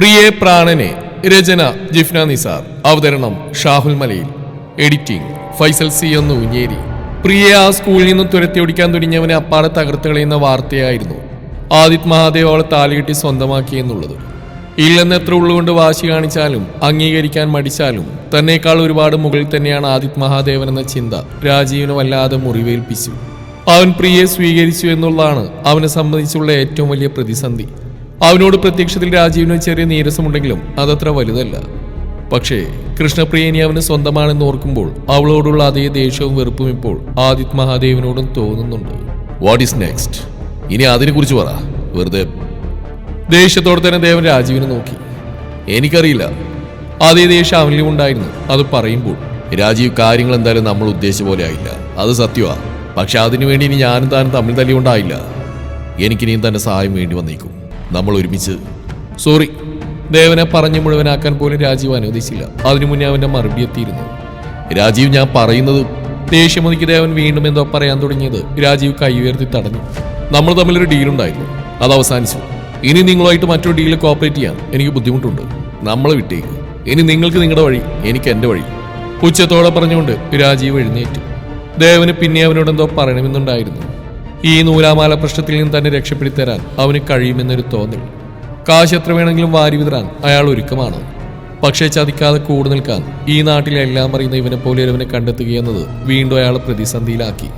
പ്രിയേ പ്രാണനെ രചന ജിഫ്ന നിസാർ. അവതരണം ഷാഹുൽ മലയിൽ. എഡിറ്റിംഗ് ഫൈസൽ സി എന്ന് ഉഞ്ഞേരി. പ്രിയ ആ സ്കൂളിൽ നിന്നും തുരത്തി ഓടിക്കാൻ തുനിഞ്ഞവനെ അപ്പാടെ തകർത്ത് കളയുന്ന വാർത്തയായിരുന്നു. ആദിത് മഹാദേവ് അവളെ താലികെട്ടി സ്വന്തമാക്കി എന്നുള്ളത്. ഇല്ലെന്ന് എത്ര ഉള്ളുകൊണ്ട് വാശി കാണിച്ചാലും അംഗീകരിക്കാൻ മടിച്ചാലും തന്നേക്കാൾ ഒരുപാട് മുകളിൽ തന്നെയാണ് ആദിത് മഹാദേവൻ എന്ന ചിന്ത രാജീവിനെ വല്ലാതെ മുറിവേൽപ്പിച്ചു. അവൻ പ്രിയെ സ്വീകരിച്ചു എന്നുള്ളതാണ് അവനെ സംബന്ധിച്ചുള്ള ഏറ്റവും വലിയ പ്രതിസന്ധി. അവനോട് പ്രത്യക്ഷത്തിൽ രാജീവിന് ചെറിയ നീരസമുണ്ടെങ്കിലും അതത്ര വലുതല്ല. പക്ഷേ കൃഷ്ണപ്രിയനി അവന് സ്വന്തമാണെന്ന് ഓർക്കുമ്പോൾ അവളോടുള്ള അതേ ദേഷ്യവും വെറുപ്പും ഇപ്പോൾ ആദിത് മഹാദേവനോടും തോന്നുന്നുണ്ട്. വാട്ട് ഈസ് നെക്സ്റ്റ് ഇനി അതിനെക്കുറിച്ച് പറ. വെറുതെ. ദേഷ്യത്തോടെ തന്നെ ദേവൻ രാജീവിനെ നോക്കി. എനിക്കറിയില്ല. അതേ ദേഷ്യം അവനിലും ഉണ്ടായിരുന്നു. അത് പറയുമ്പോൾ രാജീവ് കാര്യങ്ങൾ എന്തായാലും നമ്മൾ ഉദ്ദേശിച്ച പോലെ ആയില്ല. അത് സത്യമാണ് പക്ഷെ അതിനുവേണ്ടി ഇനി ഞാനും താനും തമ്മിൽ തല്ലിയുണ്ടായില്ല എനിക്കിനിയും തന്നെ സഹായം വേണ്ടി വന്നേക്കും. നമ്മൾ ഒരുമിച്ച് സോറി ദേവനെ പറഞ്ഞു മുഴുവനാക്കാൻ പോലും രാജീവ് അനുവദിച്ചില്ല. അതിനു മുന്നേ അവന്റെ മറുപടി എത്തിയിരുന്നു. രാജീവ് ഞാൻ പറയുന്നത് ദേഷ്യമതിക്ക് ദേവൻ വീണ്ടും എന്തോ പറയാൻ തുടങ്ങിയത് രാജീവ് കൈ ഉയർത്തി തടഞ്ഞു. നമ്മൾ തമ്മിലൊരു ഡീലുണ്ടായിരുന്നു അത് അവസാനിച്ചു. ഇനി നിങ്ങളുമായിട്ട് മറ്റൊരു ഡീലിൽ കോപ്പറേറ്റ് ചെയ്യാൻ എനിക്ക് ബുദ്ധിമുട്ടുണ്ട്. നമ്മളെ വിട്ടേക്ക്. ഇനി നിങ്ങൾക്ക് നിങ്ങളുടെ വഴി എനിക്ക് എന്റെ വഴി. ഉച്ചത്തോടെ പറഞ്ഞുകൊണ്ട് രാജീവ് എഴുന്നേറ്റു. ദേവന് പിന്നെ അവനോട് എന്തോ പറയണമെന്നുണ്ടായിരുന്നു. ഈ നൂലാമാല പ്രശ്നത്തിൽ നിന്ന് തന്നെ രക്ഷപ്പെടുത്തരാൻ അവന് കഴിയുമെന്നൊരു തോന്നൽ. കാശ് എത്ര വേണമെങ്കിലും വാരി വിതറാൻ അയാൾ ഒരുക്കമാണ്. പക്ഷേ ചതിക്കാതെ കൂടെ നിൽക്കാൻ ഈ നാട്ടിലെ എല്ലാം അറിയുന്ന ഇവനെ പോലെ ഒരുവനെ കണ്ടെത്തുകയെന്നത് വീണ്ടും അയാളെ പ്രതിസന്ധിയിലാക്കി.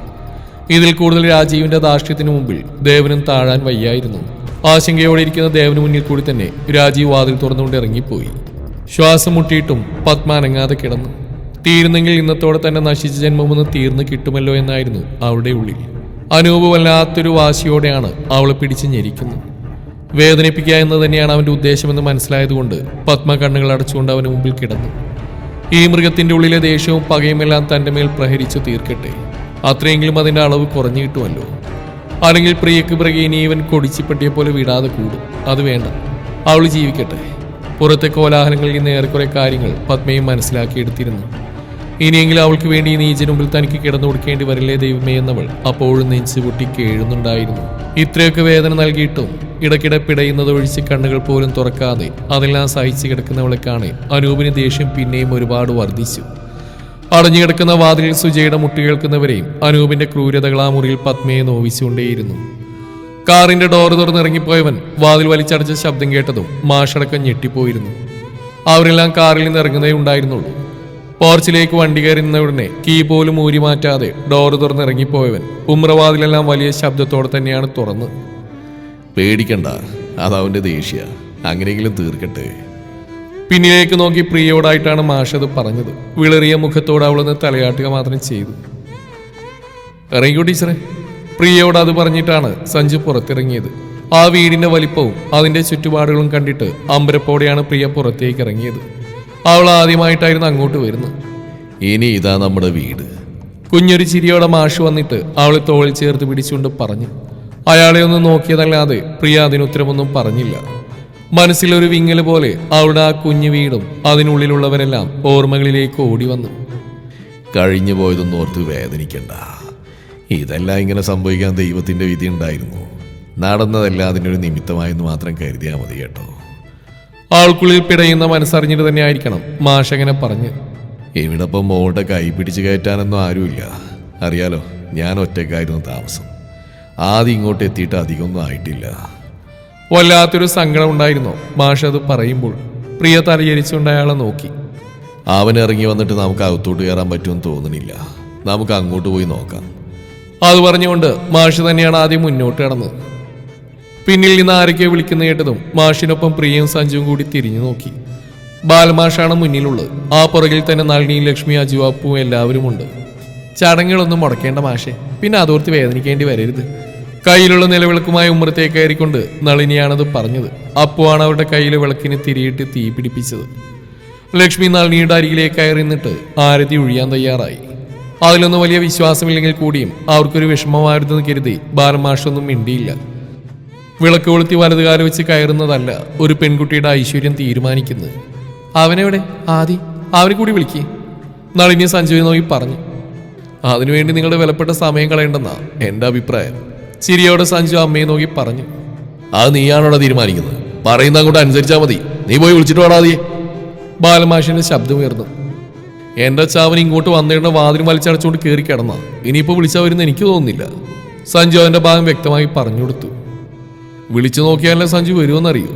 ഇതിൽ കൂടുതൽ രാജീവിന്റെ ധാർഷ്ട്യത്തിന് മുമ്പിൽ ദേവനും താഴാൻ വയ്യായിരുന്നു. ആശങ്കയോടെ ഇരിക്കുന്ന ദേവന് മുന്നിൽ കൂടി തന്നെ രാജീവ് വാതിൽ തുറന്നുകൊണ്ട് ഇറങ്ങിപ്പോയി. ശ്വാസം മുട്ടിയിട്ടും പത്മ അനങ്ങാതെ കിടന്നു. തീരുന്നെങ്കിൽ ഇന്നത്തോടെ തന്നെ നശിച്ച ജന്മമൊന്ന് തീർന്നു കിട്ടുമല്ലോ എന്നായിരുന്നു അവരുടെ ഉള്ളിൽ. അനൂപ് വല്ലാത്തൊരു വാശിയോടെയാണ് അവളെ പിടിച്ച് ഞെരിക്കുന്നത്. വേദനിപ്പിക്കുക എന്ന് തന്നെയാണ് അവന്റെ ഉദ്ദേശമെന്ന് മനസ്സിലായതുകൊണ്ട് പത്മ കണ്ണുകൾ അടച്ചുകൊണ്ട് അവന് മുമ്പിൽ കിടന്നു. ഈ മൃഗത്തിന്റെ ഉള്ളിലെ ദേഷ്യവും പകയുമെല്ലാം തന്റെ മേൽ പ്രഹരിച്ചു തീർക്കട്ടെ. അത്രയെങ്കിലും അതിന്റെ അളവ് കുറഞ്ഞു കിട്ടുമല്ലോ. അല്ലെങ്കിൽ പ്രിയക്ക് പിറകെ ഇനി ഇവൻ കൊടിച്ചിപ്പട്ടിയെ പോലെ വിടാതെ കൂടും. അത് വേണ്ട. അവൾ ജീവിക്കട്ടെ. പുറത്തെ കോലാഹലങ്ങളിൽ നിന്ന് ഏറെക്കുറെ കാര്യങ്ങൾ പത്മയും മനസ്സിലാക്കിയെടുത്തിരുന്നു. ഇനിയെങ്കിലും അവൾക്ക് വേണ്ടി നീ നീചന് മുമ്പിൽ തനിക്ക് കിടന്നു കൊടുക്കേണ്ടി വരില്ലേ ദൈവമേ എന്നവൾ അപ്പോഴും നെഞ്ചു പൊട്ടി കേഴുന്നുണ്ടായിരുന്നു. ഇത്രയൊക്കെ വേദന നൽകിയിട്ടും ഇടയ്ക്കിടെ പിടയുന്നത് ഒഴിച്ച് കണ്ണുകൾ പോലും തുറക്കാതെ അതെല്ലാം സഹിച്ചു കിടക്കുന്നവളെ കാണെ അനൂപിന് ദേഷ്യം പിന്നെയും ഒരുപാട് വർദ്ധിച്ചു. അടഞ്ഞു കിടക്കുന്ന വാതിലിൽ സുജയുടെ മുട്ടി കേൾക്കുന്നവരെയും അനൂപിന്റെ ക്രൂരതകൾ ആ മുറിയിൽ പത്മയെ നോവിച്ചുകൊണ്ടേയിരുന്നു. കാറിന്റെ ഡോർ തുറന്നിറങ്ങിപ്പോയവൻ വാതിൽ വലിച്ചടച്ച ശബ്ദം കേട്ടതും മാഷടക്കം ഞെട്ടിപ്പോയിരുന്നു. അവരെല്ലാം കാറിൽ നിന്ന് ഇറങ്ങുന്നേ ഉണ്ടായിരുന്നുള്ളൂ. പോർച്ചിലേക്ക് വണ്ടി കയറി നിന്ന ഉടനെ കീ പോലും ഊരി മാറ്റാതെ ഡോർ തുറന്നിറങ്ങിപ്പോയവൻ ഉമ്രവാതിലെല്ലാം വലിയ ശബ്ദത്തോടെ തന്നെയാണ് തുറന്ന്. പേടിക്കണ്ട അതവന്റെ ദേഷ്യ. അങ്ങനെയെങ്കിലും തീർക്കട്ടെ. പിന്നിലേക്ക് നോക്കി പ്രിയോടായിട്ടാണ് മാഷത് പറഞ്ഞത്. വിളറിയ മുഖത്തോട് അവളൊന്ന് തലയാട്ടുക മാത്രം ചെയ്തു. ഇറങ്ങിക്കോ ടീച്ചറെ. പ്രിയയോട് അത് പറഞ്ഞിട്ടാണ് സഞ്ജു പുറത്തിറങ്ങിയത്. ആ വീടിന്റെ വലിപ്പവും അതിന്റെ ചുറ്റുപാടുകളും കണ്ടിട്ട് അമ്പരപ്പോടെയാണ് പ്രിയ പുറത്തേക്ക് ഇറങ്ങിയത്. അവൾ ആദ്യമായിട്ടായിരുന്നു അങ്ങോട്ട് വരുന്നത്. ഇനി ഇതാ നമ്മുടെ വീട്. കുഞ്ഞൊരു ചിരിയോടെ മാഷ് വന്നിട്ട് അവളെ തോളിൽ ചേർത്ത് പിടിച്ചുകൊണ്ട് പറഞ്ഞു. അയാളെ ഒന്ന് നോക്കിയതല്ലാതെ പ്രിയ അതിനുത്തരമൊന്നും പറഞ്ഞില്ല. മനസ്സിലൊരു വിങ്ങൽ പോലെ അവളുടെ ആ കുഞ്ഞു വീടും അതിനുള്ളിലുള്ളവരെല്ലാം ഓർമ്മകളിലേക്ക് ഓടി വന്നു. കഴിഞ്ഞു പോയതൊന്നും ഓർത്ത് വേദനിക്കണ്ട. ഇതെല്ലാം ഇങ്ങനെ സംഭവിക്കാൻ ദൈവത്തിന്റെ വിധി ഉണ്ടായിരുന്നു. നടന്നതെല്ലാം അതിനൊരു നിമിത്തമായെന്ന് മാത്രം കരുതിയാൽ മതി കേട്ടോ. ആൾക്കുള്ളിൽ പിടയുന്ന മനസ്സറിഞ്ഞിട്ട് തന്നെ ആയിരിക്കണം മാഷങ്ങനെ പറഞ്ഞ്. ഇവിടെ ഇപ്പം മോളുടെ കൈ പിടിച്ച് കയറ്റാനൊന്നും ആരുമില്ല. അറിയാലോ ഞാൻ ഒറ്റക്കായിരുന്നു താമസം. ആദ്യം ഇങ്ങോട്ട് എത്തിയിട്ട് അധികമൊന്നും ആയിട്ടില്ല. വല്ലാത്തൊരു സങ്കടം ഉണ്ടായിരുന്നോ. മാഷ അത് പറയുമ്പോൾ പ്രിയ തലയരിച്ചുകൊണ്ട് അയാളെ നോക്കി. അവൻ ഇറങ്ങി വന്നിട്ട് നമുക്ക് അകത്തോട്ട് കയറാൻ പറ്റുമെന്ന് തോന്നുന്നില്ല നമുക്ക് അങ്ങോട്ട് പോയി നോക്കാം. അത് പറഞ്ഞുകൊണ്ട് മാഷ് തന്നെയാണ് ആദ്യം മുന്നോട്ട് കടന്നത്. പിന്നിൽ നിന്ന് ആരൊക്കെ വിളിക്കുന്ന കേട്ടതും മാഷിനൊപ്പം പ്രിയയും സഞ്ജുവും കൂടി തിരിഞ്ഞു നോക്കി. ബാലമാഷാണ് മുന്നിലുള്ളത്. ആ പുറകിൽ തന്നെ നളിനിയും ലക്ഷ്മി അജു അപ്പുവും എല്ലാവരും ഉണ്ട് ചടങ്ങുകളൊന്നും മുടക്കേണ്ട മാഷെ. പിന്നെ അതോർത്ത് വേദനിക്കേണ്ടി വരരുത്. കയ്യിലുള്ള നിലവിളക്കുമായി ഉമ്മറത്തേക്ക് കയറിക്കൊണ്ട് നളിനിയാണത് പറഞ്ഞത്. അപ്പുവാണ് അവരുടെ കയ്യിലെ വിളക്കിന് തിരിയിട്ട് തീ പിടിപ്പിച്ചത്. ലക്ഷ്മി നളിനിയുടെ അരികിലേക്ക് കയറി നിന്നിട്ട് ആരതി ഒഴിയാൻ തയ്യാറായി. അതിലൊന്നും വലിയ വിശ്വാസമില്ലെങ്കിൽ കൂടിയും അവർക്കൊരു വിഷമമായിരുന്നെന്ന് കരുതി ബാലമാഷൊന്നും മിണ്ടിയില്ല. വിളക്ക് കൊളുത്തി വലതുകാലം വെച്ച് കയറുന്നതല്ല ഒരു പെൺകുട്ടിയുടെ ഐശ്വര്യം തീരുമാനിക്കുന്നത്. അവനെവിടെ? ആദി അവനെ കൂടി വിളിക്ക്. നളിനി സഞ്ജുവിനെ നോക്കി പറഞ്ഞു. അതിനുവേണ്ടി നിങ്ങളുടെ വിലപ്പെട്ട സമയം കളയേണ്ടെന്നാ എന്റെ അഭിപ്രായം. ചിരിയോടെ സഞ്ജു അമ്മയെ നോക്കി പറഞ്ഞു. അത് നീയാണോടാ തീരുമാനിക്കുന്നത്? പറയുന്ന അങ്ങോട്ട് അനുസരിച്ചാൽ മതി. നീ പോയി വിളിച്ചിട്ട് വേണാതിയെ ബാലമാഷിന്റെ ശബ്ദമുയർന്നു എന്റെ ചാവൻ ഇങ്ങോട്ട് വന്നിടേണ്ട വാതിലും വലിച്ചടച്ചുകൊണ്ട് കയറി കിടന്ന. ഇനിയിപ്പോ വിളിച്ചാൽ വരുന്ന എനിക്ക് തോന്നുന്നില്ല. സഞ്ജു അവന്റെ ഭാഗം വ്യക്തമായി പറഞ്ഞു കൊടുത്തു. വിളിച്ചു നോക്കിയാലേ സഞ്ജു വരുമെന്നറിയൂ.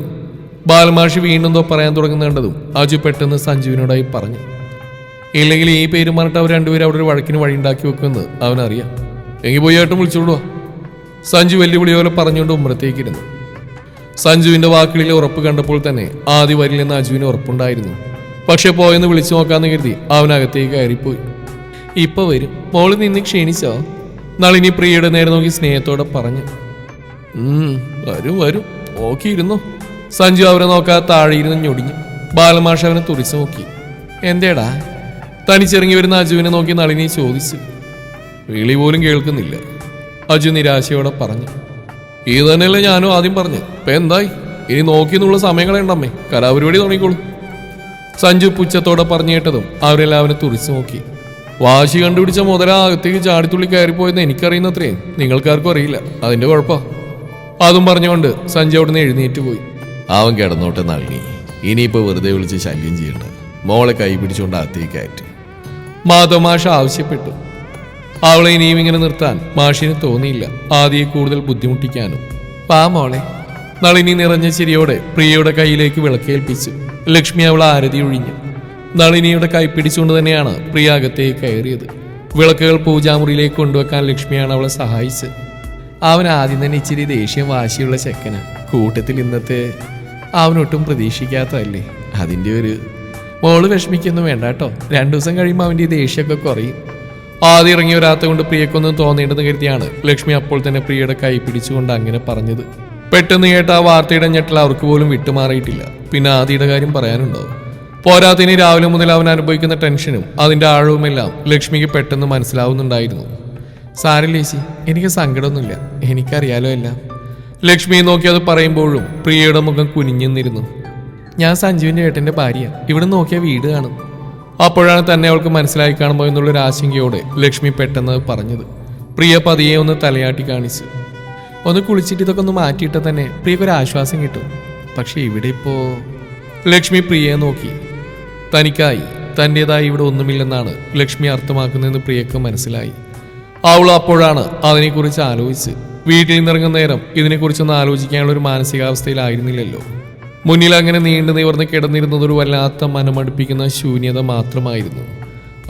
ബാലമാഷി വീണ്ടും എന്തോ പറയാൻ തുടങ്ങുന്നുണ്ടതും അജു പെട്ടെന്ന് സഞ്ജുവിനോടായി പറഞ്ഞു. ഇല്ലെങ്കിൽ ഈ പേര് പറഞ്ഞിട്ട് അവർ രണ്ടുപേരും അവിടെ ഒരു വഴക്കിന് വഴി ഉണ്ടാക്കി വെക്കുമെന്ന് അവനറിയാം. എങ്കിൽ പോയി ഏട്ടൻ വിളിച്ചോടുവാ സഞ്ജു വെല്ലുവിളി പോലെ പറഞ്ഞുകൊണ്ട് ഉമ്മറത്തേക്കിരുന്നു സഞ്ജുവിന്റെ വാക്കുകളിലെ ഉറപ്പ് കണ്ടപ്പോൾ തന്നെ ആദ്യ വരിൽ നിന്ന് അജുവിന് ഉറപ്പുണ്ടായിരുന്നു. പക്ഷെ പോയെന്ന് വിളിച്ചു നോക്കാന്ന് കരുതി അവനകത്തേക്ക് കയറിപ്പോയി. ഇപ്പൊ വരും. മോൾ നിന്ന് ക്ഷീണിച്ചോ? നളിനി പ്രിയയുടെ നേരെ നോക്കി സ്നേഹത്തോടെ പറഞ്ഞു. വരും വരും. നോക്കിയിരുന്നു? സഞ്ജു അവരെ നോക്കാതെ താഴെ ഇരുന്ന് ഞൊടിഞ്ഞു. ബാലമാഷ അവനെ തുറിച്ചു നോക്കി. എന്തേടാ? തനിച്ചിറങ്ങി വരുന്ന അജുവിനെ നോക്കി നളിനി ചോദിച്ചു. വിളി പോലും കേൾക്കുന്നില്ല. അജു നിരാശയോടെ പറഞ്ഞു. ഇത് തന്നെയല്ലേ ഞാനും ആദ്യം പറഞ്ഞു ഇപ്പൊ എന്തായി? ഇനി നോക്കി സമയങ്ങളേണ്ടമ്മേ കലാപരിപാടി തുടങ്ങിക്കോളൂ. സഞ്ജു പുച്ഛത്തോടെ പറഞ്ഞു കേട്ടതും അവരെല്ലാവരും തുറിച്ചു നോക്കി. വാശി കണ്ടുപിടിച്ച മുതല അകത്തേക്ക് ചാടിത്തുള്ളി കയറിപ്പോയെന്ന് എനിക്കറിയുന്നത്രേ. നിങ്ങൾക്കാർക്കും അറിയില്ല. അതിന്റെ കുഴപ്പ അതും പറഞ്ഞുകൊണ്ട് സഞ്ജയ് അവിടുന്ന് എഴുന്നേറ്റ് പോയി. അവൻ കിടന്നോട്ടെ നൽകി ഇനിയിപ്പോ വെറുതെ വിളിച്ച് ശല്യം ചെയ്യണ്ട. മോളെ കൈ പിടിച്ചുകൊണ്ട് അകത്തേക്ക് കയറ്റി. മാധവമാഷ ആവശ്യപ്പെട്ടു. അവളെ ഇനിയും ഇങ്ങനെ നിർത്താൻ മാഷിന് തോന്നിയില്ല. ആദ്യം കൂടുതൽ ബുദ്ധിമുട്ടിക്കാനും. പാ മോളെ. നളിനി നിറഞ്ഞ ചിരിയോടെ പ്രിയയുടെ കയ്യിലേക്ക് വിളക്കേൽപ്പിച്ചു ലക്ഷ്മി അവൾ ആരതി ഒഴിഞ്ഞു. നളിനിയുടെ കൈ പിടിച്ചുകൊണ്ട് തന്നെയാണ് പ്രിയ അകത്തേക്ക് കയറിയത്. വിളക്കുകൾ പൂജാമുറിയിലേക്ക് കൊണ്ടുവെക്കാൻ ലക്ഷ്മിയാണ് അവളെ സഹായിച്ചത്. അവൻ ആദ്യം തന്നെ ഇച്ചിരി ദേഷ്യം വാശിയുള്ള ചെക്കനാണ് കൂട്ടത്തിൽ ഇന്നത്തെ അവനൊട്ടും പ്രതീക്ഷിക്കാത്തതല്ലേ? അതിന്റെ ഒരു മോൾ വിഷമിക്കൊന്നും വേണ്ട കേട്ടോ. രണ്ടു ദിവസം കഴിയുമ്പോൾ അവന്റെ ദേഷ്യമൊക്കെ കുറയും. ആദ്യം ഇറങ്ങി വരാത്ത കൊണ്ട് പ്രിയക്കൊന്നും തോന്നേണ്ടെന്ന് കരുതിയാണ് ലക്ഷ്മി അപ്പോൾ തന്നെ പ്രിയയുടെ കൈ പിടിച്ചുകൊണ്ട് അങ്ങനെ പറഞ്ഞത്. പെട്ടെന്ന് കേട്ട ആ വാർത്തയുടെ ഞെട്ടൽ അവർക്ക് പോലും വിട്ടുമാറിയിട്ടില്ല. പിന്നെ ആദിയുടെ കാര്യം പറയാനുണ്ടോ? പോരാത്തിന് രാവിലെ മുതൽ അവൻ അനുഭവിക്കുന്ന ടെൻഷനും അതിന്റെ ആഴവുമെല്ലാം ലക്ഷ്മിക്ക് പെട്ടെന്ന് മനസ്സിലാവുന്നുണ്ടായിരുന്നു. സാരല്ലേശി എനിക്ക് സങ്കടമൊന്നുമില്ല. എനിക്കറിയാലോ എല്ലാം. ലക്ഷ്മിയെ നോക്കി അത് പറയുമ്പോഴും പ്രിയയുടെ മുഖം കുനിഞ്ഞിരുന്നു ഞാൻ സഞ്ജുവിന്റെ ഏട്ടന്റെ ഭാര്യ. ഇവിടെ നോക്കിയ വീട് കാണും. അപ്പോഴാണ് തന്നെ അവൾക്ക് മനസ്സിലായി കാണുമോ എന്നുള്ളൊരു ആശങ്കയോടെ ലക്ഷ്മി പെട്ടെന്ന് പറഞ്ഞത്. പ്രിയ പതിയെ ഒന്ന് തലയാട്ടി കാണിച്ചു. ഒന്ന് കുളിച്ചിട്ട് ഇതൊക്കെ ഒന്ന് മാറ്റിയിട്ട് തന്നെ പ്രിയക്ക് ഒരു ആശ്വാസം കിട്ടും. പക്ഷേ ഇവിടെ ഇപ്പോ ലക്ഷ്മി പ്രിയയെ നോക്കി. തനിക്കായി തന്റെതായി ഇവിടെ ഒന്നുമില്ലെന്നാണ് ലക്ഷ്മി അർത്ഥമാക്കുന്നതെന്ന് പ്രിയക്ക് മനസ്സിലായി. അവൾ അപ്പോഴാണ് അതിനെക്കുറിച്ച് ആലോചിച്ച് വീട്ടിൽ നിന്നിറങ്ങുന്ന നേരം ഇതിനെക്കുറിച്ചൊന്ന് ആലോചിക്കാനുള്ള ഒരു മാനസികാവസ്ഥയിലായിരുന്നില്ലല്ലോ. മുന്നിൽ അങ്ങനെ നീണ്ടു നിവർന്ന് കിടന്നിരുന്നത് ഒരു വല്ലാത്ത മനമടുപ്പിക്കുന്ന ശൂന്യത മാത്രമായിരുന്നു.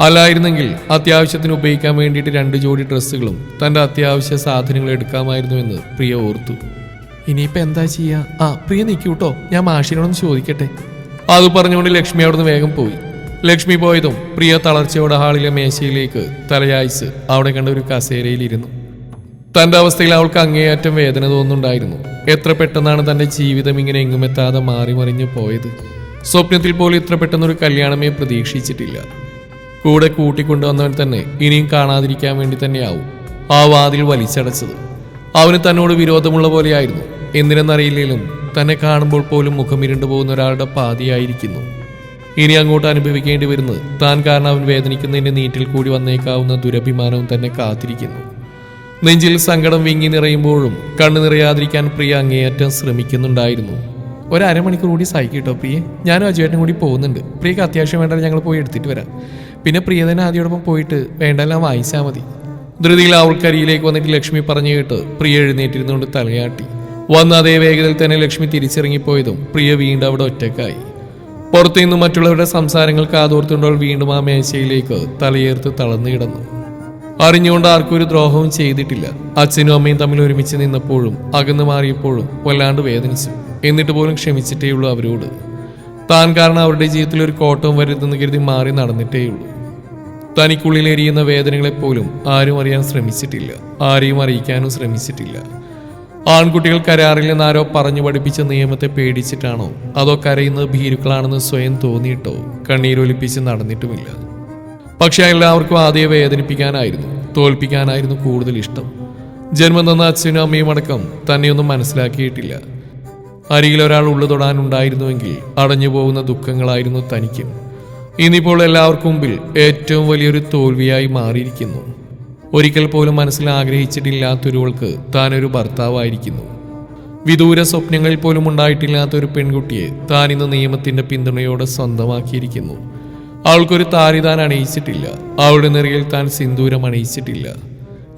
അല്ലായിരുന്നെങ്കിൽ അത്യാവശ്യത്തിന് ഉപയോഗിക്കാൻ വേണ്ടിയിട്ട് രണ്ട് ജോഡി ഡ്രസ്സുകളും തന്റെ അത്യാവശ്യ സാധനങ്ങൾ എടുക്കാമായിരുന്നു എന്ന് പ്രിയ ഓർത്തു. ഇനിയിപ്പോൾ എന്താ ചെയ്യുക ആ പ്രിയ നിൽക്കൂട്ടോ ഞാൻ മാഷിനോടൊന്ന് ചോദിക്കട്ടെ. അത് പറഞ്ഞുകൊണ്ട് ലക്ഷ്മി അവിടുന്ന് വേഗം പോയി. ലക്ഷ്മി പോയതും പ്രിയ തളർച്ചയോടെ ഹാളിലെ മേശയിലേക്ക് തലയായിച്ച് അവിടെ കണ്ട ഒരു കസേരയിലിരുന്നു. തന്റെ അവസ്ഥയിൽ അവൾക്ക് അങ്ങേയറ്റം വേദന തോന്നുന്നുണ്ടായിരുന്നു. എത്ര പെട്ടെന്നാണ് തന്റെ ജീവിതം ഇങ്ങനെ എങ്ങുമെത്താതെ മാറി മറിഞ്ഞു പോയത്? സ്വപ്നത്തിൽ പോലും ഇത്ര പെട്ടെന്നൊരു കല്യാണമേ പ്രതീക്ഷിച്ചിട്ടില്ല. കൂടെ കൂട്ടിക്കൊണ്ടുവന്നവൻ തന്നെ ഇനിയും കാണാതിരിക്കാൻ വേണ്ടി തന്നെയാവും ആ വാതിൽ വലിച്ചടച്ചത്. അവന് തന്നോട് വിരോധമുള്ള പോലെയായിരുന്നു. എന്തിനെന്നറിയില്ലെങ്കിലും തന്നെ കാണുമ്പോൾ പോലും മുഖം ഇരുണ്ടു പോകുന്ന ഒരാളുടെ പാതിയായിരിക്കുന്നു. ഇനി അങ്ങോട്ട് അനുഭവിക്കേണ്ടി വരുന്നത്. താൻ കാരണം അവൻ വേദനിക്കുന്നതിന്റെ നീറ്റിൽ കൂടി വന്നേക്കാവുന്ന ദുരഭിമാനവും തന്നെ കാത്തിരിക്കുന്നു. നെഞ്ചിൽ സങ്കടം വിങ്ങി നിറയുമ്പോഴും കണ്ണു നിറയാതിരിക്കാൻ പ്രിയ അങ്ങേയറ്റം ശ്രമിക്കുന്നുണ്ടായിരുന്നു. ഒരു അരമണിക്കൂർ കൂടി സഹിക്കട്ടോ പ്രിയെ. ഞാനും അജുവേട്ടനും കൂടി പോകുന്നുണ്ട്. പ്രിയക്ക് അത്യാവശ്യം വേണ്ട ഞങ്ങൾ പോയി എടുത്തിട്ട് വരാം. പിന്നെ പ്രിയ തന്നെ ആദ്യോടൊപ്പം പോയിട്ട് വേണ്ടെല്ലാം വായിച്ചാൽ മതി. ധൃതിയിൽ അവൾക്കരിയിലേക്ക് വന്നിട്ട് ലക്ഷ്മി പറഞ്ഞു കേട്ട് പ്രിയ എഴുന്നേറ്റിരുന്നുകൊണ്ട് തലയാട്ടി. വന്ന അതേ വേഗതയിൽ തന്നെ ലക്ഷ്മി തിരിച്ചിറങ്ങിപ്പോയതും പ്രിയ വീണ്ടും അവിടെ ഒറ്റക്കായി പുറത്തു നിന്ന് മറ്റുള്ളവരുടെ സംസാരങ്ങൾ കാതോർത്തുണ്ടോൾ വീണ്ടും ആ മേശയിലേക്ക് തലയേർത്ത് തളർന്നു കിടന്നു. അറിഞ്ഞുകൊണ്ട് ആർക്കും ഒരു ദ്രോഹവും ചെയ്തിട്ടില്ല. അച്ഛനും അമ്മയും തമ്മിൽ ഒരുമിച്ച് നിന്നപ്പോഴും അകന്നു മാറിയപ്പോഴും വല്ലാണ്ട് വേദനിച്ചു. എന്നിട്ട് പോലും ക്ഷമിച്ചിട്ടേയുള്ളൂ അവരോട്. താൻ കാരണം അവരുടെ ജീവിതത്തിൽ ഒരു കോട്ടവും വരുതെന്ന് കരുതി മാറി നടന്നിട്ടേയുള്ളൂ തനിക്കുള്ളിൽ എരിയുന്ന വേദനകളെപ്പോലും ആരും അറിയാൻ ശ്രമിച്ചിട്ടില്ല. ആരെയും അറിയിക്കാനും ശ്രമിച്ചിട്ടില്ല. ആൺകുട്ടികൾ കരാറില്ലെന്ന് ആരോ പറഞ്ഞു പഠിപ്പിച്ച നിയമത്തെ പേടിച്ചിട്ടാണോ? അതോ കരയുന്നത് ഭീരുക്കളാണെന്ന് സ്വയം തോന്നിയിട്ടോ? കണ്ണീരൊലിപ്പിച്ച് നടന്നിട്ടുമില്ല. പക്ഷെ എല്ലാവർക്കും ആദ്യം വേദനിപ്പിക്കാനായിരുന്നു തോൽപ്പിക്കാനായിരുന്നു കൂടുതൽ ഇഷ്ടം. ജന്മം തന്ന അച്ഛനും അമ്മയും അടക്കം തന്നെയൊന്നും മനസ്സിലാക്കിയിട്ടില്ല. അരികിൽ ഒരാൾ ഉള്ളു തൊടാനുണ്ടായിരുന്നുവെങ്കിൽ അടഞ്ഞു പോകുന്ന ദുഃഖങ്ങളായിരുന്നു തനിക്കും. ഇന്നിപ്പോൾ എല്ലാവർക്കും മുമ്പിൽ ഏറ്റവും വലിയൊരു തോൽവിയായി മാറിയിരിക്കുന്നു. ഒരിക്കൽ പോലും മനസ്സിൽ ആഗ്രഹിച്ചിട്ടില്ലാത്തൊരുവൾക്ക് താനൊരു ഭർത്താവായിരിക്കുന്നു. വിദൂര സ്വപ്നങ്ങളിൽ പോലും ഉണ്ടായിട്ടില്ലാത്ത ഒരു പെൺകുട്ടിയെ താൻ ഇന്ന് നിയമത്തിന്റെ പിന്തുണയോടെ സ്വന്തമാക്കിയിരിക്കുന്നു. അവൾക്കൊരു താരി താൻ അണിയിച്ചിട്ടില്ല. അവളുടെ നിറയിൽ താൻ സിന്ദൂരം അണിയിച്ചിട്ടില്ല.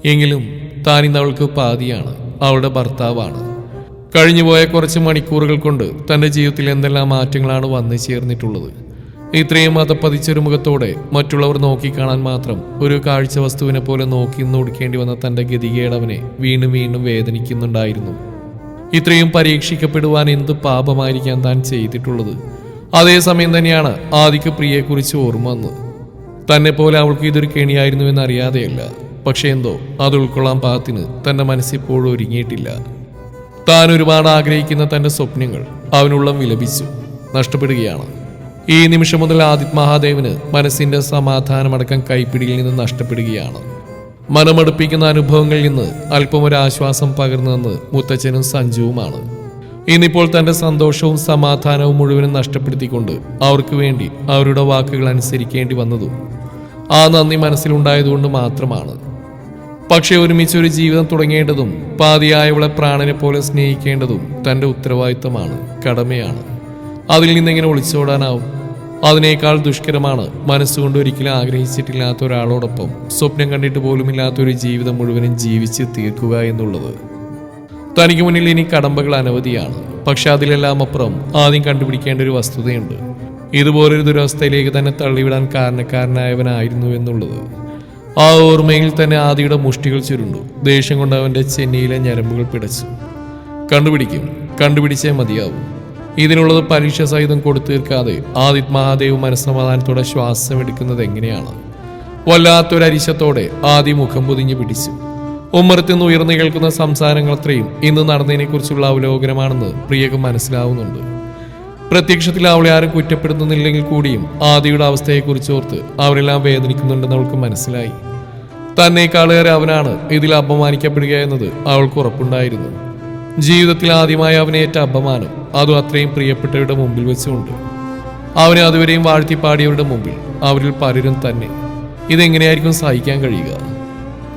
എങ്കിലും താൻ ഇന്ന് അവൾക്ക് പാതിയാണ് അവളുടെ ഭർത്താവാണ്. കഴിഞ്ഞുപോയ കുറച്ച് മണിക്കൂറുകൾ കൊണ്ട് തന്റെ ജീവിതത്തിൽ എന്തെല്ലാം മാറ്റങ്ങളാണ് വന്നു ചേർന്നിട്ടുള്ളത്? ഇത്രയും അതപ്പതിച്ചൊരു മുഖത്തോടെ മറ്റുള്ളവർ നോക്കിക്കാണാൻ മാത്രം ഒരു കാഴ്ച വസ്തുവിനെ പോലെ നോക്കി നോടിക്കേണ്ടി വന്ന തന്റെ ഗതികേടവനെ വീണ്ടും വീണ്ടും വേദനിക്കുന്നുണ്ടായിരുന്നു. ഇത്രയും പരീക്ഷിക്കപ്പെടുവാൻ എന്ത് പാപമായിരിക്കാൻ താൻ ചെയ്തിട്ടുള്ളത്? അതേസമയം തന്നെയാണ് ആദിക്ക് പ്രിയെക്കുറിച്ച് ഓർമ്മ വന്നത്. തന്നെ പോലെ അവൾക്ക് ഇതൊരു കെണിയായിരുന്നു എന്നറിയാതെയല്ല. പക്ഷേ എന്തോ അത് ഉൾക്കൊള്ളാൻ പാകത്തിന് തന്റെ മനസ്സിപ്പോഴും ഒരുങ്ങിയിട്ടില്ല. താൻ ഒരുപാട് ആഗ്രഹിക്കുന്ന തന്റെ സ്വപ്നങ്ങൾ അവനുള്ളം വിലപിച്ചു നഷ്ടപ്പെടുകയാണ്. ഈ നിമിഷം മുതൽ ആദിത് മഹാദേവന് മനസ്സിന്റെ സമാധാനമടക്കം കൈപ്പിടിയിൽ നിന്ന് നഷ്ടപ്പെടുകയാണ്. മനമടുപ്പിക്കുന്ന അനുഭവങ്ങളിൽ നിന്ന് അല്പം ഒരു ആശ്വാസം പകർന്നതെന്ന് മുത്തച്ഛനും സഞ്ജുവുമാണ്. ഇന്നിപ്പോൾ തന്റെ സന്തോഷവും സമാധാനവും മുഴുവനും നഷ്ടപ്പെടുത്തിക്കൊണ്ട് അവർക്ക് വേണ്ടി അവരുടെ വാക്കുകൾ അനുസരിക്കേണ്ടി വന്നതും ആ നന്ദി മനസ്സിലുണ്ടായതുകൊണ്ട് മാത്രമാണ്. പക്ഷേ ഒരുമിച്ച് ഒരു ജീവിതം തുടങ്ങേണ്ടതും പാതിയായവളെ പ്രാണനെ പോലെ സ്നേഹിക്കേണ്ടതും തന്റെ ഉത്തരവാദിത്തമാണ് കടമയാണ്. അതിൽ നിന്നെങ്ങനെ ഒളിച്ചോടാനാവും? അതിനേക്കാൾ ദുഷ്കരമാണ് മനസ്സുകൊണ്ട് ഒരിക്കലും ആഗ്രഹിച്ചിട്ടില്ലാത്ത ഒരാളോടൊപ്പം സ്വപ്നം കണ്ടിട്ട് പോലുമില്ലാത്ത ഒരു ജീവിതം മുഴുവനും ജീവിച്ച് തീർക്കുക എന്നുള്ളത്. തനിക്ക് മുന്നിൽ ഇനി കടമ്പകൾ അനവധിയാണ്. പക്ഷെ അതിലെല്ലാം അപ്പുറം ആദ്യം കണ്ടുപിടിക്കേണ്ട ഒരു വസ്തുതയുണ്ട്. ഇതുപോലൊരു ദുരവസ്ഥയിലേക്ക് തന്നെ തള്ളിവിടാൻ കാരണക്കാരനായവനായിരുന്നു എന്നുള്ളത്. ആ ഓർമ്മയിൽ തന്നെ ആദിയുടെ മുഷ്ടികൾ ചുരുണ്ടു. ദേഷ്യം കൊണ്ട് അവന്റെ ചെന്നൈയിലെ ഞരമ്പുകൾ പിടച്ചു. കണ്ടുപിടിക്കും. കണ്ടുപിടിച്ചേ മതിയാവും. ഇതിനുള്ളത് പരീക്ഷ സഹിതം കൊടുത്തു തീർക്കാതെ ആദിത് മഹാദേവ് മനസ്സമാധാനത്തോടെ ശ്വാസം എടുക്കുന്നത് എങ്ങനെയാണ്? വല്ലാത്തൊരു അരിശത്തോടെ ആദ്യ മുഖം പൊതിഞ്ഞു പിടിച്ചു. ഉമ്മറത്തിൽ നിന്ന് ഉയർന്നു കേൾക്കുന്ന സംസാരങ്ങൾ അത്രയും ഇന്ന് നടന്നതിനെക്കുറിച്ചുള്ള അവലോകനമാണെന്ന് പ്രിയക്ക് മനസ്സിലാവുന്നുണ്ട്. പ്രത്യക്ഷത്തിൽ അവളെ ആരും കുറ്റപ്പെടുത്തുന്നില്ലെങ്കിൽ കൂടിയും ആദിയുടെ അവസ്ഥയെക്കുറിച്ച് ഓർത്ത് അവരെല്ലാം വേദനിക്കുന്നുണ്ടെന്ന് അവൾക്ക് മനസ്സിലായി. തന്നെക്കാളുകാരെ അവനാണ് ഇതിൽ അപമാനിക്കപ്പെടുക എന്നത് അവൾക്ക് ഉറപ്പുണ്ടായിരുന്നു. ജീവിതത്തിൽ ആദ്യമായി അവനേറ്റ അപമാനം അതും അത്രയും പ്രിയപ്പെട്ടവരുടെ മുമ്പിൽ വെച്ചുകൊണ്ട്. അവനെ അതുവരെയും വാഴ്ത്തിപ്പാടിയവരുടെ മുമ്പിൽ അവരിൽ പലരും തന്നെ. ഇതെങ്ങനെയായിരിക്കും സഹിക്കാൻ കഴിയുക?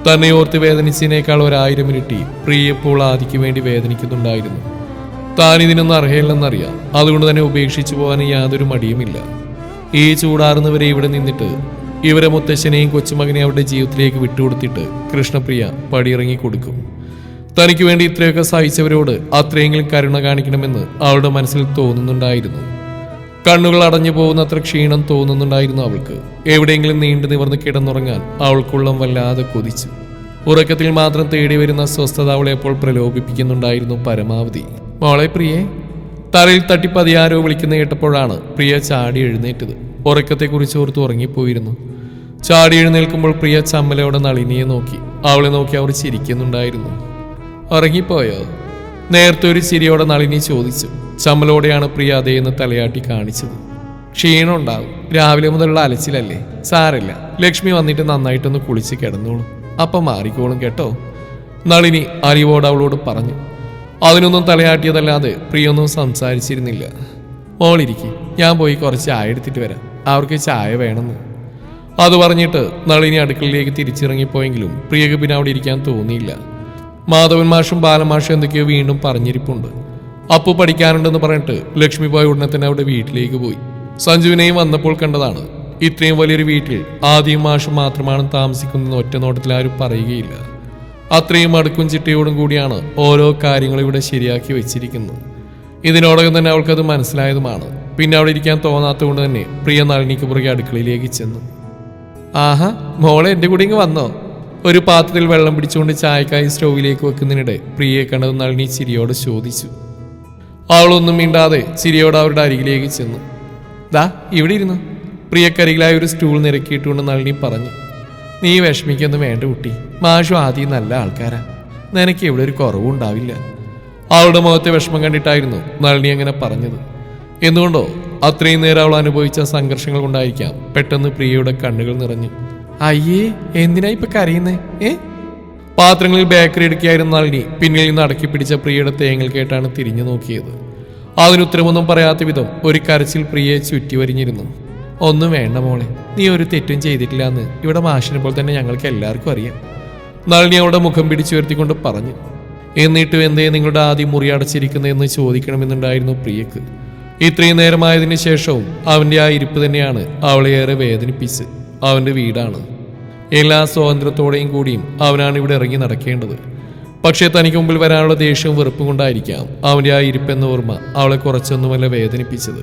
തന്നെ ഓർത്ത് വേദനിച്ചതിനേക്കാൾ ഒരായിരം ഇരട്ടി പ്രിയപ്പോൾ ആദിക്ക് വേണ്ടി വേദനിക്കുന്നുണ്ടായിരുന്നു. താൻ ഇതിനൊന്നും അർഹയില്ലെന്നറിയാം. അതുകൊണ്ട് തന്നെ ഉപേക്ഷിച്ചു പോകാൻ യാതൊരു മടിയുമില്ല. ഈ ചൂടാറുന്നവരെ ഇവിടെ നിന്നിട്ട് ഇവരെ മുത്തശ്ശനെയും കൊച്ചുമകനെയും അവരുടെ ജീവിതത്തിലേക്ക് വിട്ടുകൊടുത്തിട്ട് കൃഷ്ണപ്രിയ പടിയിറങ്ങി കൊടുക്കും. തനിക്ക് വേണ്ടി ഇത്രയൊക്കെ സഹിച്ചവരോട് അത്രയെങ്കിലും കരുണ കാണിക്കണമെന്ന് അവളുടെ മനസ്സിൽ തോന്നുന്നുണ്ടായിരുന്നു. കണ്ണുകൾ അടഞ്ഞു പോകുന്ന അത്ര ക്ഷീണം തോന്നുന്നുണ്ടായിരുന്നു അവൾക്ക്. എവിടെയെങ്കിലും നീണ്ടു നിവർന്ന് കിടന്നുറങ്ങാൻ അവൾക്കുള്ളം വല്ലാതെ കൊതിച്ചു. ഉറക്കത്തിൽ മാത്രം തേടി വരുന്ന സ്വസ്ഥത അവളെ അപ്പോൾ പ്രലോഭിപ്പിക്കുന്നുണ്ടായിരുന്നു പരമാവധി. മോളെ പ്രിയെ തലയിൽ തട്ടി പതിയാരോ വിളിക്കുന്ന കേട്ടപ്പോഴാണ് പ്രിയ ചാടി എഴുന്നേറ്റത്. ഉറക്കത്തെക്കുറിച്ച് ഓർത്ത് ഉറങ്ങിപ്പോയിരുന്നു. ചാടി എഴുന്നേൽക്കുമ്പോൾ പ്രിയ ചമ്മലയോടെ നളിനിയെ നോക്കി. അവളെ നോക്കി അവർ ചിരിക്കുന്നുണ്ടായിരുന്നു. ഉറങ്ങിപ്പോയോ? നേരത്തെ ഒരു ചിരിയോടെ നളിനി ചോദിച്ചു. ചമ്മലോടെയാണ് പ്രിയ അതേന്ന് തലയാട്ടി കാണിച്ചത്. ക്ഷീണം ഉണ്ടാവും. രാവിലെ മുതലുള്ള അലച്ചിലല്ലേ? സാരല്ല. ലക്ഷ്മി വന്നിട്ട് നന്നായിട്ടൊന്ന് കുളിച്ച് കിടന്നോളും. അപ്പം മാറിക്കോളും കേട്ടോ? നളിനി അറിവോട് അവളോട് പറഞ്ഞു. അതിനൊന്നും തലയാട്ടിയതല്ലാതെ പ്രിയൊന്നും സംസാരിച്ചിരുന്നില്ല. മോളിരിക്കെ ഞാൻ പോയി കുറച്ച് ചായ എടുത്തിട്ട് വരാം. അവർക്ക് ചായ വേണമെന്ന്. അത് പറഞ്ഞിട്ട് നളിനി അടുക്കളയിലേക്ക് തിരിച്ചിറങ്ങിപ്പോയെങ്കിലും പ്രിയക്ക് പിന്നെ അവിടെ ഇരിക്കാൻ തോന്നിയില്ല. മാധവൻ മാഷും ബാലമാഷും എന്തൊക്കെയോ വീണ്ടും പറഞ്ഞിരിപ്പുണ്ട്. അപ്പു പഠിക്കാനുണ്ടെന്ന് പറഞ്ഞിട്ട് ലക്ഷ്മി പോയ ഉടനെ തന്നെ അവിടെ വീട്ടിലേക്ക് പോയി. സഞ്ജുവിനെയും വന്നപ്പോൾ കണ്ടതാണ്. ഇത്രയും വലിയൊരു വീട്ടിൽ ആദ്യം മാഷും മാത്രമാണ് താമസിക്കുന്നതെന്ന് ഒറ്റ നോട്ടത്തിൽ ആരും പറയുകയില്ല. അത്രയും അടുക്കും ചിട്ടയോടും കൂടിയാണ് ഓരോ കാര്യങ്ങളും ഇവിടെ ശരിയാക്കി വെച്ചിരിക്കുന്നത്. ഇതിനോടകം തന്നെ അവൾക്കത് മനസ്സിലായതുമാണ്. പിന്നെ അവിടെ ഇരിക്കാൻ തോന്നാത്തത് കൊണ്ട് തന്നെ പ്രിയ നളിനിക്ക് പുറകെ അടുക്കളയിലേക്ക് ചെന്നു. ആഹാ മോളെ എന്റെ കൂടെ ഇങ്ങ് വന്നോ? ഒരു പാത്രത്തിൽ വെള്ളം പിടിച്ചുകൊണ്ട് ചായക്കായി സ്റ്റൗവിലേക്ക് വെക്കുന്നതിനിടെ പ്രിയയെ കണ്ടത് നളിനി ചിരിയോട് ചോദിച്ചു. അവളൊന്നും മിണ്ടാതെ ചിരിയോട് അവരുടെ അരികിലേക്ക് ചെന്നു. ദാ ഇവിടെ ഇരുന്നു? പ്രിയക്കരികിലായി ഒരു സ്റ്റൂൾ നിരക്കിയിട്ടുകൊണ്ട് നളിനി പറഞ്ഞു. നീ വിഷമിക്കൊന്നും വേണ്ട കുട്ടി. മാഷു ആദ്യം നല്ല ആൾക്കാരാ. നിനക്ക് ഇവിടെ ഒരു കുറവും ഉണ്ടാവില്ല. അവളുടെ മുഖത്തെ വിഷമം കണ്ടിട്ടായിരുന്നു നളിനി അങ്ങനെ പറഞ്ഞത്. എന്തുകൊണ്ടോ അത്രയും നേരം അവൾ അനുഭവിച്ച സംഘർഷങ്ങൾ കൊണ്ടായിരിക്കാം പെട്ടെന്ന് പ്രിയയുടെ കണ്ണുകൾ നിറഞ്ഞു. അയ്യേ എന്തിനാ ഇപ്പൊ കരയുന്നേ? ഏ? പാത്രങ്ങളിൽ ബേക്കറി എടുക്കുകയായിരുന്ന നളിനി പിന്നിൽ നിന്ന് അടക്കി പിടിച്ച പ്രിയയുടെ തേങ്ങൽ കേട്ടാണ് തിരിഞ്ഞു നോക്കിയത്. അതിനുത്തരമൊന്നും പറയാത്ത വിധം ഒരു കരച്ചിൽ പ്രിയയെ ചുറ്റി വരിഞ്ഞിരുന്നു. ഒന്നും വേണ്ട മോളെ നീ ഒരു തെറ്റും ചെയ്തിട്ടില്ല എന്ന് ഇവിടെ മാഷിനെ പോലെ തന്നെ ഞങ്ങൾക്ക് എല്ലാവർക്കും അറിയാം. നളിനി അവളുടെ മുഖം പിടിച്ചു വരുത്തിക്കൊണ്ട് പറഞ്ഞു. എന്നിട്ടും എന്തേ നിങ്ങളുടെ ആദ്യം മുറി അടച്ചിരിക്കുന്നതെന്ന് ചോദിക്കണമെന്നുണ്ടായിരുന്നു പ്രിയക്ക്. ഇത്രയും നേരമായതിനു ശേഷവും അവന്റെ ആ ഇരിപ്പ് തന്നെയാണ് അവളെ ഏറെ വേദനിപ്പിച്ച് അവന്റെ വീടാണ്. എല്ലാ സ്വാതന്ത്ര്യത്തോടെയും കൂടിയും അവനാണ് ഇവിടെ ഇറങ്ങി നടക്കേണ്ടത്. പക്ഷേ തനിക്ക് മുമ്പിൽ വരാനുള്ള ദേഷ്യവും വെറുപ്പും കൊണ്ടായിരിക്കാം അവന്റെ ആ ഇരിപ്പെന്ന ഓർമ്മ അവളെ കുറച്ചൊന്നുമല്ല വേദനിപ്പിച്ചത്.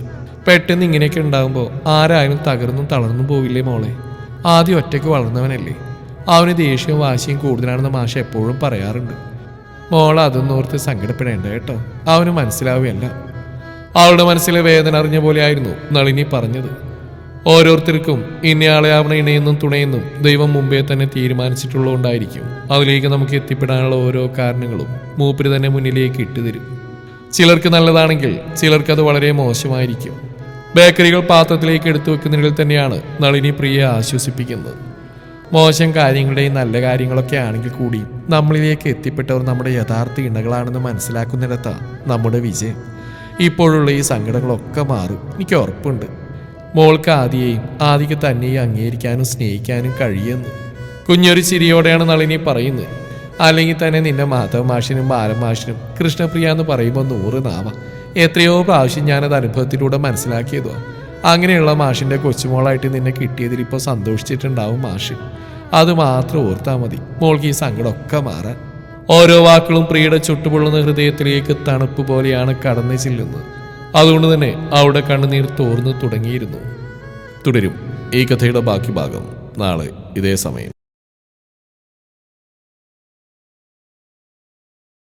പെട്ടെന്ന് ഇങ്ങനെയൊക്കെ ഉണ്ടാകുമ്പോൾ ആരായാലും തകർന്നും തളർന്നും പോവില്ലേ മോളെ? ആദ്യം ഒറ്റയ്ക്ക് വളർന്നവനല്ലേ. അവന് ദേഷ്യവും വാശിയും കൂടുതലാണെന്ന് മാഷ എപ്പോഴും പറയാറുണ്ട്. മോൾ അതൊന്നും ഓർത്ത് സങ്കടപ്പെടേണ്ട കേട്ടോ. അവന് മനസ്സിലാവുകയല്ല. അവളുടെ മനസ്സിലെ വേദന അറിഞ്ഞ പോലെയായിരുന്നു നളിനി പറഞ്ഞത്. ഓരോരുത്തർക്കും ഇന്നയാളെ ആവണ ഇണയെന്നും തുണയെന്നും ദൈവം മുമ്പേ തന്നെ തീരുമാനിച്ചിട്ടുള്ളതുകൊണ്ടായിരിക്കും. അതിലേക്ക് നമുക്ക് എത്തിപ്പെടാനുള്ള ഓരോ കാരണങ്ങളും മൂപ്പര് തന്നെ മുന്നിലേക്ക് ഇട്ടുതരും. ചിലർക്ക് നല്ലതാണെങ്കിൽ ചിലർക്ക് അത് വളരെ മോശമായിരിക്കും. ബേക്കറികൾ പാത്രത്തിലേക്ക് എടുത്തു വെക്കുന്നതിൽ തന്നെയാണ് നളിനി പ്രിയെ ആശ്വസിപ്പിക്കുന്നത്. മോശം കാര്യങ്ങളുടെയും നല്ല കാര്യങ്ങളൊക്കെ ആണെങ്കിൽ കൂടി നമ്മളിലേക്ക് എത്തിപ്പെട്ടവർ നമ്മുടെ യഥാർത്ഥ ഇണകളാണെന്ന് മനസ്സിലാക്കുന്നിടത്താണ് നമ്മുടെ വിജയം. ഇപ്പോഴുള്ള ഈ സങ്കടങ്ങളൊക്കെ മാറും. എനിക്ക് ഉറപ്പുണ്ട്. മോൾക്ക് ആദിയെയും ആദിക്ക് തന്നെയും അംഗീകരിക്കാനും സ്നേഹിക്കാനും കഴിയുന്നത് കുഞ്ഞൊരു ചിരിയോടെയാണ് നളിനി പറയുന്നത്. അല്ലെങ്കിൽ തന്നെ നിന്റെ മാധവ മാഷിനും ബാലമാഷിനും കൃഷ്ണപ്രിയ എന്ന് പറയുമ്പോൾ നൂറ് നാമ എത്രയോ പ്രാവശ്യം ഞാനത് അനുഭവത്തിലൂടെ മനസ്സിലാക്കിയതോ അങ്ങനെയുള്ള മാഷിന്റെ കൊച്ചുമോളായിട്ട് നിന്നെ കിട്ടിയതിൽ ഇപ്പോൾ സന്തോഷിച്ചിട്ടുണ്ടാവും മാഷി. അത് മാത്രം ഓർത്താൽ മതി. മോൾക്ക് ഈ സങ്കടമൊക്കെ മാറാൻ. ഓരോ വാക്കുകളും പ്രിയയുടെ ചുട്ടുപൊള്ളുന്ന ഹൃദയത്തിലേക്ക് തണുപ്പ് പോലെയാണ് കടന്നു ചെല്ലുന്നത്. അതുകൊണ്ട് തന്നെ അവിടെ കണ്ണുനീർ തോർന്നു തുടങ്ങിയിരുന്നു. തുടരും. ഈ കഥയുടെ ബാക്കി ഭാഗം നാളെ ഇതേ സമയം.